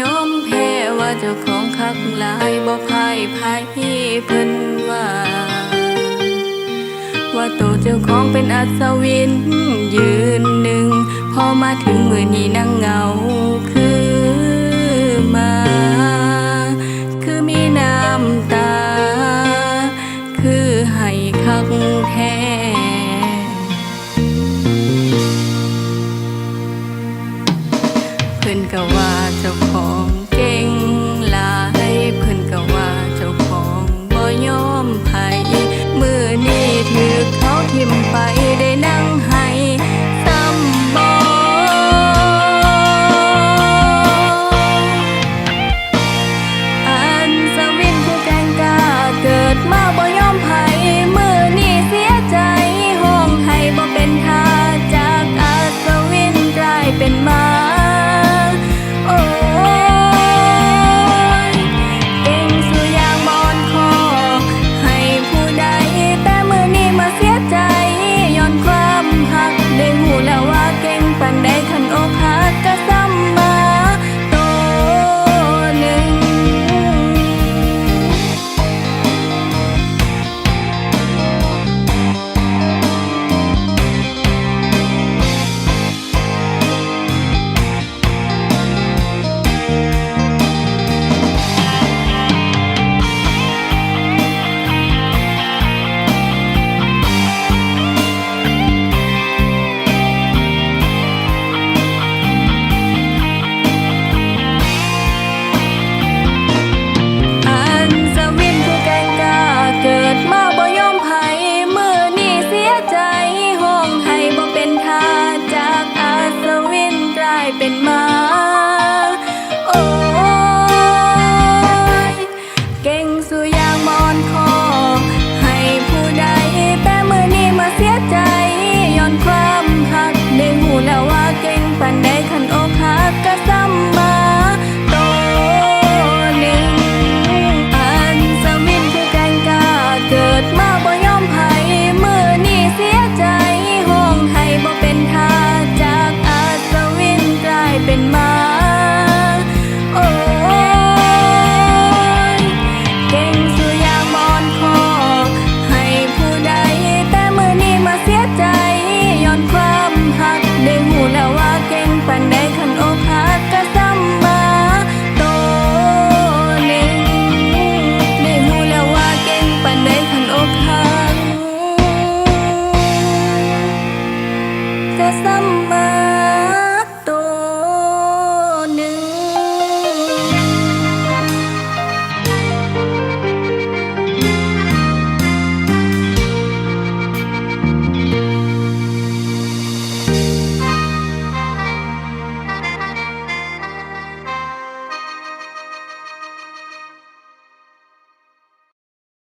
ยอมแพ้ว่าเจ้าของคักหลายบ่พ่ายพายเพิ่นว่า ว่าตัวเจ้าของเป็นอัศวินยืนหนึ่ง พอมาถึงมือนี้นั่งเงาคือมา คือมีน้ำตา คือให้คักแท้เพื่อนก็ว่าจ้า